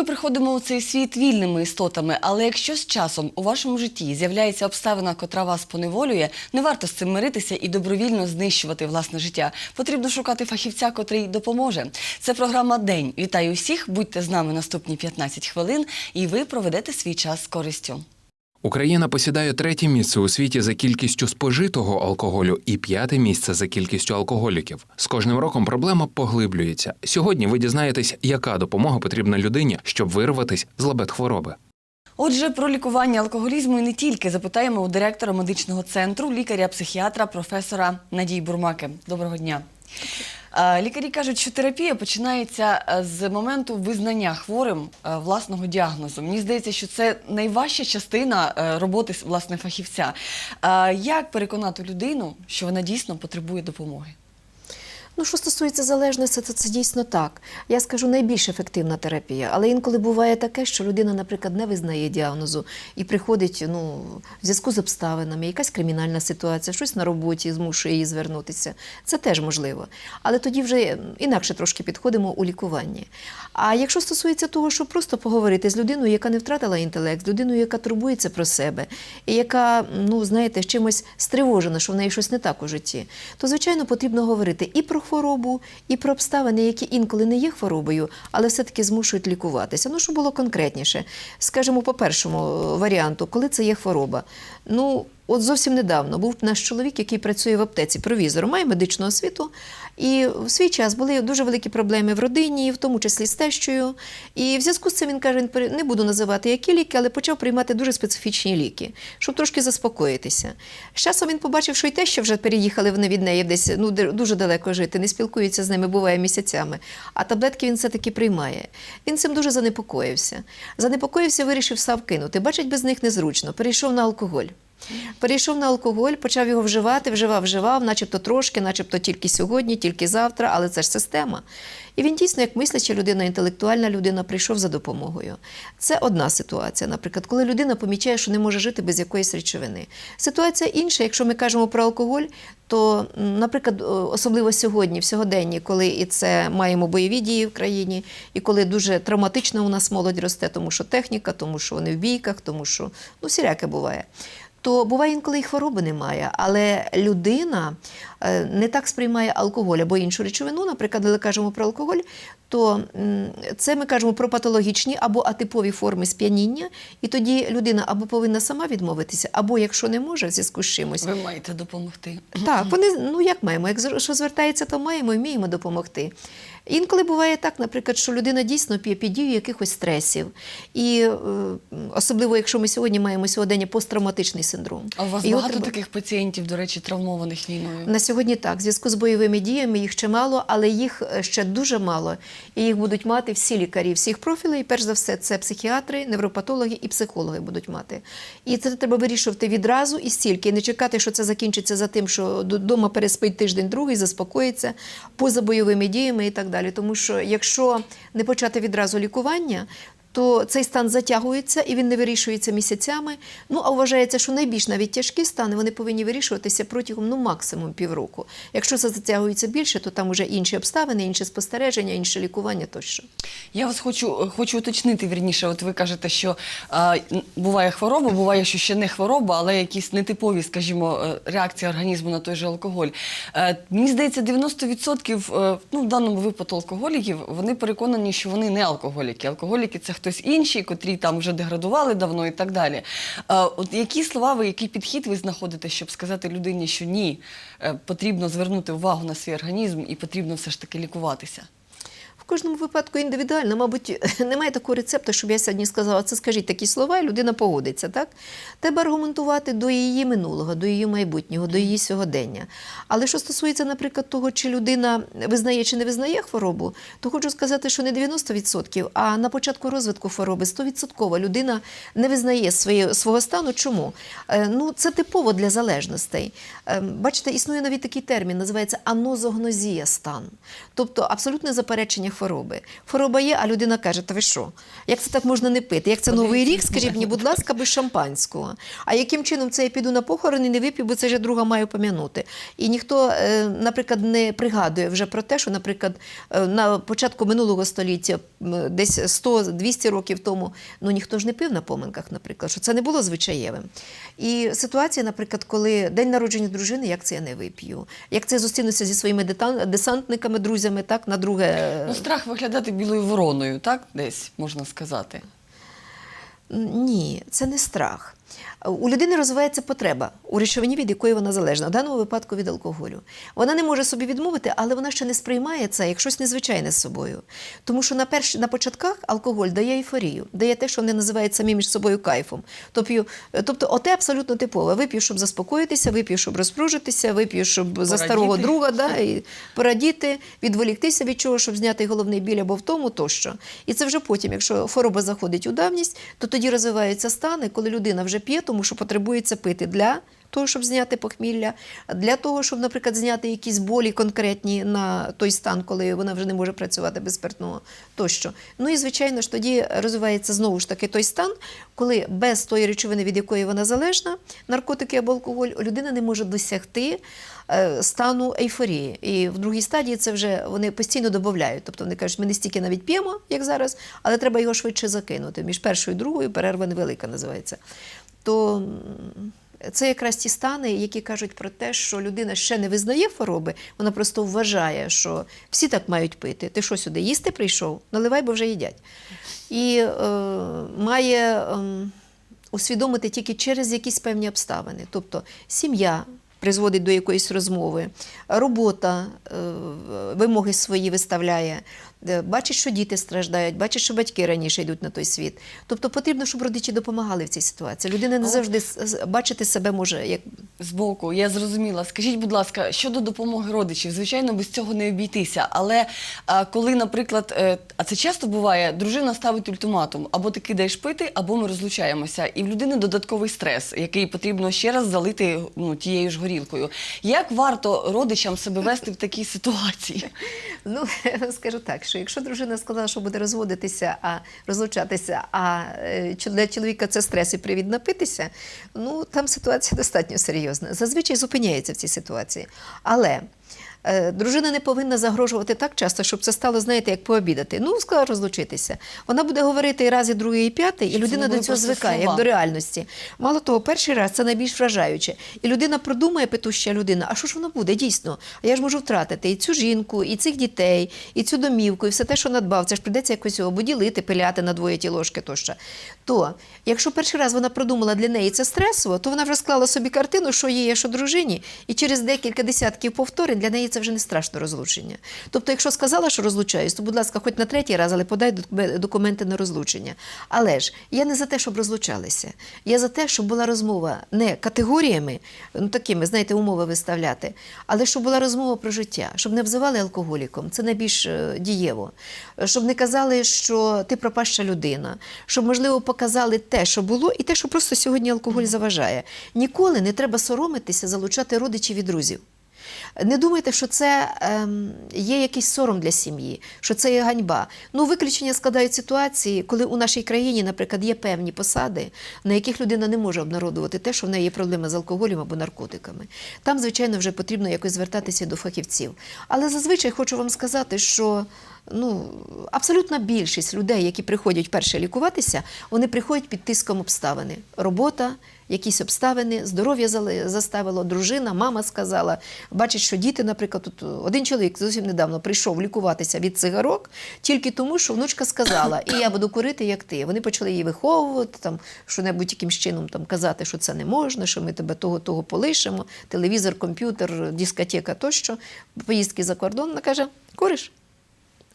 Ми приходимо у цей світ вільними істотами, але якщо з часом у вашому житті з'являється обставина, котра вас поневолює, не варто з цим миритися і добровільно знищувати власне життя. Потрібно шукати фахівця, котрий допоможе. Це програма День. Вітаю всіх. Будьте з нами наступні 15 хвилин, і ви проведете свій час з користю. Україна посідає третє місце у світі за кількістю спожитого алкоголю і п'яте місце за кількістю алкоголіків. З кожним роком проблема поглиблюється. Сьогодні ви дізнаєтесь, яка допомога потрібна людині, щоб вирватись з лабет хвороби. Отже, про лікування алкоголізму і не тільки запитаємо у директора медичного центру, лікаря-психіатра, професора Надії Бурмаки. Доброго дня. Е, Лікарі кажуть, що терапія починається е, з моменту визнання хворим е, власного діагнозу. Мені здається, що це найважча частина роботи власне фахівця. Як переконати людину, що вона дійсно потребує допомоги? Ну, що стосується залежності, то це дійсно так. Я скажу найбільш ефективна терапія. Але інколи буває таке, що людина, наприклад, не визнає діагнозу і приходить ну, в зв'язку з обставинами, якась кримінальна ситуація, щось на роботі змушує її звернутися. Це теж можливо. Але тоді вже інакше трошки підходимо у лікуванні. А якщо стосується того, щоб просто поговорити з людиною, яка не втратила інтелект, з людиною, яка турбується про себе, і яка, ну знаєте, чимось стривожена, що в неї щось не так у житті, то звичайно потрібно говорити і про хворобу, і про обставини, які інколи не є хворобою, але все-таки змушують лікуватися. Ну, щоб було конкретніше. Скажімо, по першому е, варіанту, коли це є хвороба. Ну, От зовсім недавно був наш чоловік, який працює в аптеці провізором, має медичну освіту. І в свій час були дуже великі проблеми в родині, в тому числі з тещою. І в зв'язку з цим він каже: не буду називати які ліки, але почав приймати дуже специфічні ліки, щоб трошки заспокоїтися. З часом він побачив, що й теща вже переїхали вони від неї десь ну, дуже далеко жити, не спілкуються з ними, буває місяцями. А таблетки він все-таки приймає. Він цим дуже занепокоївся. Занепокоївся, вирішив став кинути. Бачить, без них незручно. Перейшов на алкоголь. Перейшов на алкоголь, почав його вживати, вживав, вживав, начебто трошки, начебто тільки сьогодні, тільки завтра, але це ж система. І він дійсно, як мисляча людина, інтелектуальна людина, прийшов за допомогою. Це одна ситуація, наприклад, коли людина помічає, що не може жити без якоїсь речовини. Ситуація інша, якщо ми кажемо про алкоголь, то, наприклад, особливо сьогодні, в сьогоденні, коли і це маємо бойові дії в країні, і коли дуже травматично у нас молодь росте, тому що техніка, тому що вони в бійках, тому що ну, всіляке буває. То буває інколи і хвороби немає, але людина не так сприймає алкоголь або іншу речовину, наприклад, коли кажемо про алкоголь, то це ми кажемо про патологічні або атипові форми сп'яніння, і тоді людина або повинна сама відмовитися, або якщо не може в зв'язку з чимось, Ви маєте допомогти. так, вони ну як маємо, як що звертається, то маємо і вміємо допомогти. Інколи буває так, наприклад, що людина дійсно п'є під дією якихось стресів. І е, особливо, якщо ми сьогодні маємо сьогодні посттравматичний синдром. А у вас І багато треба- таких пацієнтів, до речі, травмованих війною? Сьогодні так, в зв'язку з бойовими діями їх чимало, але їх е, ще дуже мало. І їх будуть мати всі лікарі всіх профілей. І перш за все, це психіатри, невропатологи і психологи будуть мати. І це треба вирішувати відразу і стільки, і не чекати, що це закінчиться за тим, що вдома переспить тиждень другий, заспокоїться поза бойовими діями і так далі. Тому що якщо не почати відразу лікування, то цей стан затягується і він не вирішується місяцями. Ну а вважається, що найбільш навіть тяжкі стани вони повинні вирішуватися протягом ну максимум півроку. Якщо це затягується більше, то там вже інші обставини, інші спостереження, інше лікування тощо. Я вас хочу, хочу уточнити вірніше. От ви кажете, що а, буває хвороба, буває, що ще не хвороба, але якісь нетипові, скажімо, е, реакції організму на той же алкоголь. Е, Мені здається, 90% е, ну, в даному випадку алкоголіків вони переконані, що вони не алкоголіки. Алкоголіки це хтось інший, котрі там вже деградували давно і так далі. Е, От які слова ви, який підхід ви знаходите, щоб сказати людині, що ні, е, потрібно звернути увагу на свій організм і потрібно все ж таки лікуватися? Кожному випадку індивідуально, мабуть, немає такого рецепту, щоб я сьогодні сказала, це скажіть такі слова, і людина погодиться. Так? Треба аргументувати до її минулого, до її майбутнього, до її сьогодення. Але що стосується, наприклад, того, чи людина визнає чи не визнає хворобу, то хочу сказати, що не 90%, а на початку розвитку хвороби 100% людина не визнає своє, свого стану. Чому? Е, Ну, це типово для залежностей. Е, Бачите, існує навіть такий термін, називається анозогнозія стан. Тобто абсолютне заперечення. Хвороба є, а людина каже: Та ви що? Як це так можна не пити? Як це новий рік? Скажіть мені, будь ласка, без шампанського. А яким чином це я піду на похорон і не вип'ю, бо це я друга маю пом'янути. І ніхто, е, наприклад, не пригадує вже про те, що, наприклад, е, на початку минулого століття, десь 100-200 років тому, ну ніхто ж не пив на поминках, наприклад, що це не було звичаєвим. І ситуація, наприклад, коли день народження дружини, як це я не вип'ю, як це я зустрінуся зі своїми десантниками, друзями, так, на друге. Страх виглядати білою вороною, так? Десь можна сказати. Ні, це не страх. У людини розвивається потреба у речовині, від якої вона залежна, в даному випадку від алкоголю. Вона не може собі відмовити, але вона ще не сприймає це як щось незвичайне з собою. Тому що на, перш... на початках алкоголь дає ейфорію, дає те, що вони називають самі між собою кайфом. Тобто, тобто оте абсолютно типове. Вип'ю, щоб заспокоїтися, вип'ю, щоб розпружитися, вип'ю, щоб за старого друга да, і порадіти, відволіктися від чого, щоб зняти головний біль або втому тощо. І це вже потім, якщо хвороба заходить у давність, то тоді розвиваються стани, коли людина вже п'є, тому що потребується пити для того, щоб зняти похмілля, для того, щоб, наприклад, зняти якісь болі конкретні на той стан, коли вона вже не може працювати без спиртного тощо. Ну і звичайно ж тоді розвивається знову ж таки той стан, коли без тої речовини, від якої вона залежна, наркотики або алкоголь, людина не може досягти е, стану ейфорії. І в другій стадії це вже вони постійно додають. Тобто вони кажуть, ми не стільки навіть п'ємо, як зараз, але треба його швидше закинути. Між першою і другою перерва невелика називається. То це якраз ті стани, які кажуть про те, що людина ще не визнає хвороби, вона просто вважає, що всі так мають пити. Ти що сюди їсти прийшов? Наливай, бо вже їдять. І е, має ем, усвідомити тільки через якісь певні обставини. Тобто сім'я призводить до якоїсь розмови, робота е, вимоги свої виставляє, е, бачить, що діти страждають, бачить, що батьки раніше йдуть на той світ. Тобто потрібно, щоб родичі допомагали в цій ситуації. Людина не завжди с- с- бачити себе може як Збоку, я зрозуміла. Скажіть, будь ласка, щодо допомоги родичів, звичайно, без цього не обійтися. Але коли, наприклад, е, а це часто буває, дружина ставить ультиматум: або ти кидаєш пити, або ми розлучаємося. І в людини додатковий стрес, який потрібно ще раз залити ну, тією ж горілкою. Як варто родичам себе вести в такій ситуації? Ну, скажу так, що якщо дружина сказала, що буде розводитися, а розлучатися, а е, для чоловіка це стрес і привід напитися, ну там ситуація достатньо серйозна. Зазвичай зупиняється в цій ситуації. Але дружина не повинна загрожувати так часто, щоб це стало, знаєте, як пообідати. Ну, сказала розлучитися. Вона буде говорити і раз, і другий, і п'ятий, і людина до цього звикає, як до реальності. Мало того, перший раз це найбільш вражаюче. І людина продумає, петуща людина, а що ж воно буде дійсно? А я ж можу втратити і цю жінку, і цих дітей, і цю домівку, і все те, що надбав. Це ж прийдеться якось його або ділити, пиляти на двоє ті ложки тощо. То, якщо перший раз вона продумала для неї це стресово, то вона вже склала собі картину, що їй, а що дружині, і через декілька десятків повторень для неї це вже не страшно розлучення. Тобто, якщо сказала, що розлучаюсь, то, будь ласка, хоч на третій раз, але подай документи на розлучення. Але ж я не за те, щоб розлучалися. Я за те, щоб була розмова не категоріями, ну такими, знаєте, умови виставляти, але щоб була розмова про життя, щоб не обзивали алкоголіком, це найбільш е, дієво. Щоб не казали, що ти пропаща людина, щоб, можливо, показали те, що було, і те, що просто сьогодні алкоголь заважає. Ніколи не треба соромитися залучати родичів і друзів. Не думайте, що це ем, є якийсь сором для сім'ї, що це є ганьба. Ну, виключення складають ситуації, коли у нашій країні, наприклад, є певні посади, на яких людина не може обнародувати те, що в неї є проблеми з алкоголем або наркотиками. Там, звичайно, вже потрібно якось звертатися до фахівців. Але зазвичай хочу вам сказати, що ну, абсолютна більшість людей, які приходять вперше лікуватися, вони приходять під тиском обставини. Робота, якісь обставини, здоров'я заставило, дружина, мама сказала. Бачить, що діти, наприклад, тут один чоловік зовсім недавно прийшов лікуватися від цигарок тільки тому, що внучка сказала, і я буду курити, як ти. Вони почали її виховувати, там, що-небудь якимсь чином там, казати, що це не можна, що ми тебе того-того полишимо, телевізор, комп'ютер, дискотека тощо, поїздки за кордон. Вона каже, куриш?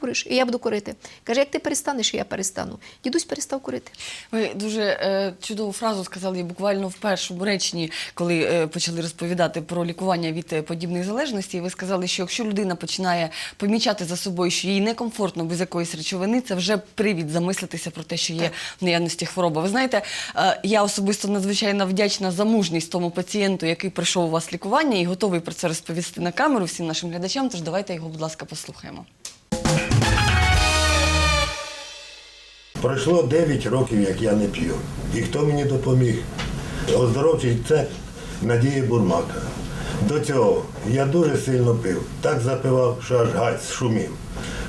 Куриш, і я буду курити. Каже, як ти перестанеш, і я перестану. Дідусь перестав курити. Ви дуже е, чудову фразу сказали буквально в першому реченні, коли е, почали розповідати про лікування від е, подібних залежностей. Ви сказали, що якщо людина починає помічати за собою, що їй некомфортно без якоїсь речовини, це вже привід замислитися про те, що є в наявності хвороба. Ви знаєте, е, я особисто надзвичайно вдячна за мужність тому пацієнту, який пройшов у вас лікування і готовий про це розповісти на камеру всім нашим глядачам. Тож давайте його, будь ласка, послухаємо. Пройшло 9 років, як я не п'ю. І хто мені допоміг? Оздоровчий цех Надії Бурмака. До цього я дуже сильно пив. Так запивав, що аж гаць шумів.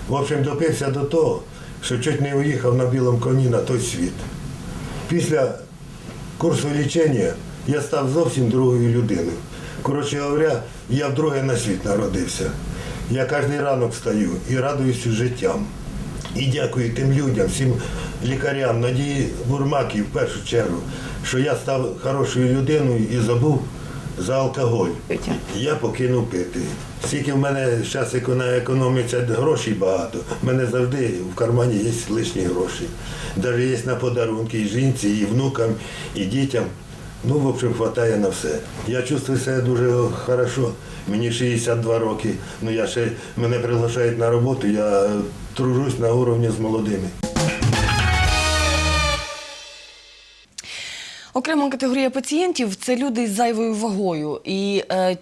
В общем, допився до того, що чуть не уїхав на білому коні на той світ. Після курсу лічення я став зовсім другою людиною. Коротше говоря, я вдруге на світ народився. Я кожен ранок встаю і радуюся життям. І дякую тим людям, всім лікарям, Надії Бурмакі в першу чергу, що я став хорошою людиною і забув за алкоголь. Я покинув пити. Скільки в мене зараз економиться грошей багато, в мене завжди в кармані є лишні гроші. Навіть є на подарунки і жінці, і внукам, і дітям. Ну, в общем, хватає на все. Я чувствую себе дуже хорошо. Мені 62 роки. Ну я ще мене приглашають на роботу, я тружусь на уровні з молодими. Окрема категорія пацієнтів це люди з зайвою вагою. І е,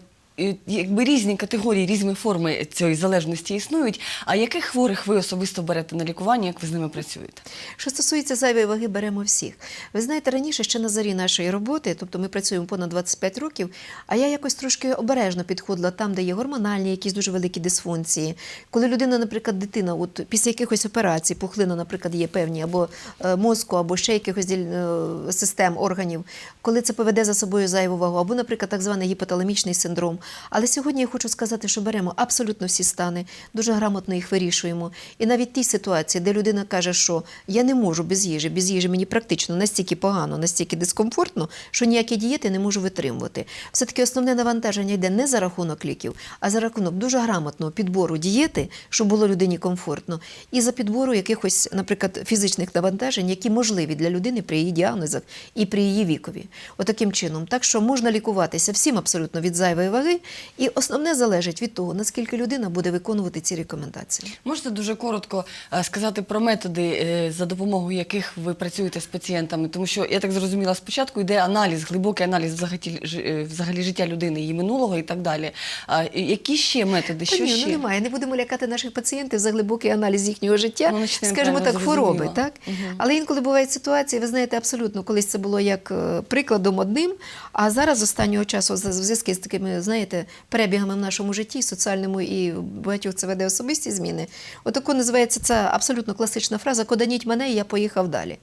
якби різні категорії, різні форми цієї залежності існують. А яких хворих ви особисто берете на лікування, як ви з ними працюєте? Що стосується зайвої ваги, беремо всіх. Ви знаєте, раніше ще на зарі нашої роботи, тобто ми працюємо понад 25 років, а я якось трошки обережно підходила там, де є гормональні, якісь дуже великі дисфункції. Коли людина, наприклад, дитина, от після якихось операцій, пухлина, наприклад, є певні або е, мозку, або ще якихось е, систем органів, коли це поведе за собою зайву вагу, або, наприклад, так званий гіпоталамічний синдром. Але сьогодні я хочу сказати, що беремо абсолютно всі стани, дуже грамотно їх вирішуємо. І навіть ті ситуації, де людина каже, що я не можу без їжі, без їжі мені практично настільки погано, настільки дискомфортно, що ніякі дієти не можу витримувати. Все-таки основне навантаження йде не за рахунок ліків, а за рахунок дуже грамотного підбору дієти, щоб було людині комфортно, і за підбору якихось, наприклад, фізичних навантажень, які можливі для людини при її діагнозах і при її вікові. Отаким чином. Так що можна лікуватися всім абсолютно від зайвої ваги, і основне залежить від того, наскільки людина буде виконувати ці рекомендації. Можете дуже коротко е, сказати про методи, е, за допомогою яких ви працюєте з пацієнтами? Тому що я так зрозуміла, спочатку йде аналіз, глибокий аналіз взагалі, е, життя людини, її минулого і так далі. Які ще методи? Та Що ні, ще? ну немає. Не будемо лякати наших пацієнтів за глибокий аналіз їхнього життя, Ну, скажімо так, хвороби. Так? Але інколи бувають ситуації, ви знаєте, абсолютно, колись це було як прикладом одним, а зараз останнього часу, в зв'язку з такими, знаєте, перебігами в нашому житті, соціальному і багатьох це веде особисті зміни. Отако називається ця абсолютно класична фраза Коданіть мене, і я поїхав далі.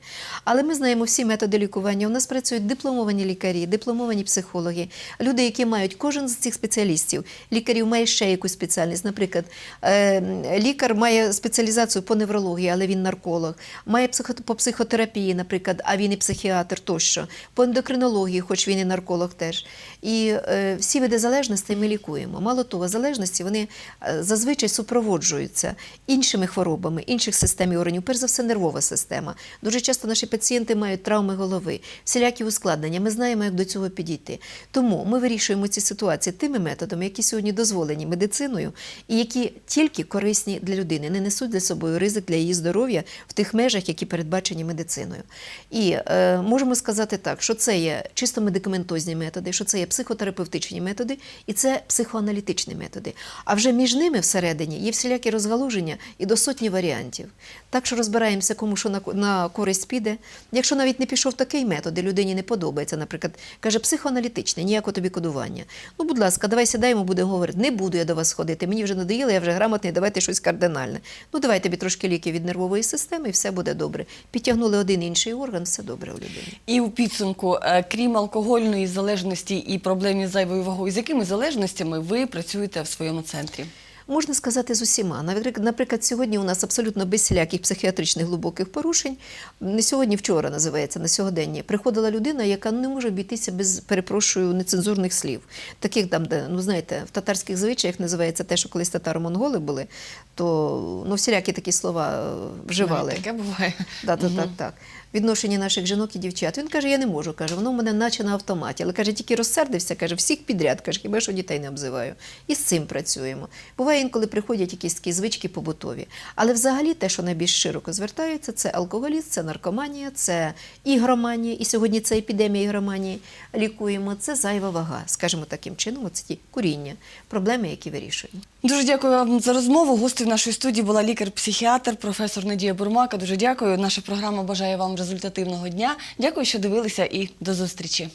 Але ми знаємо всі методи лікування. У нас працюють дипломовані лікарі, дипломовані психологи, люди, які мають кожен з цих спеціалістів. Лікарів має ще якусь спеціальність. Наприклад, е, лікар має спеціалізацію по неврології, але він нарколог, має по психотерапії, наприклад, а він і психіатр тощо, по ендокринології, хоч він і нарколог теж. І е, всі види залежностей ми лікуємо. Мало того, залежності вони е, зазвичай супроводжуються іншими хворобами, інших систем і органів, перш за все, нервова система. Дуже часто наші пацієнти мають травми голови, всілякі ускладнення. Ми знаємо, як до цього підійти. Тому ми вирішуємо ці ситуації тими методами, які сьогодні дозволені медициною, і які тільки корисні для людини, не несуть для собою ризик для її здоров'я в тих межах, які передбачені медициною. І е, можемо сказати так, що це є чисто медикаментозні методи, що це є психотерапевтичні методи і це психоаналітичні методи. А вже між ними всередині є всілякі розгалуження і до сотні варіантів. Так що розбираємося, кому що на, користь піде. Якщо навіть не пішов такий метод, і людині не подобається, наприклад, каже психоаналітичне, ніякого тобі кодування. Ну, будь ласка, давай сідаємо, будемо говорити. Не буду я до вас ходити. Мені вже надоїло, я вже грамотний, давайте щось кардинальне. Ну, давай тобі трошки ліки від нервової системи, і все буде добре. Підтягнули один інший орган, все добре у людини. І у підсумку, е, крім алкогольної залежності і проблем із зайвою вагою, з якими залежностями ви працюєте в своєму центрі? Можна сказати з усіма. Наприклад, сьогодні у нас абсолютно без всіляких психіатричних глибоких порушень. Не сьогодні, вчора називається на сьогодення. Приходила людина, яка не може обійтися без перепрошую нецензурних слів. Таких там, де ну знаєте, в татарських звичаях називається те, що колись татаро-монголи були, то ну всілякі такі слова е, вживали. Таке буває. Да, так, так, так. Відношенні наших жінок і дівчат. Він каже, я не можу, каже, воно в мене наче на автоматі. Але каже, тільки розсердився, каже, всіх підряд, каже, хіба що дітей не обзиваю. І з цим працюємо. Буває інколи приходять якісь такі звички побутові. Але взагалі те, що найбільш широко звертаються, це алкоголізм, це наркоманія, це ігроманія. І сьогодні це епідемія ігроманії лікуємо. Це зайва вага, скажімо таким чином, це ті куріння, проблеми, які вирішуємо. Дуже дякую вам за розмову. Гостею нашої студії була лікар-психіатр, професор Надія Бурмака. Дуже дякую. Наша програма бажає вам результативного дня. Дякую, що дивилися, і до зустрічі.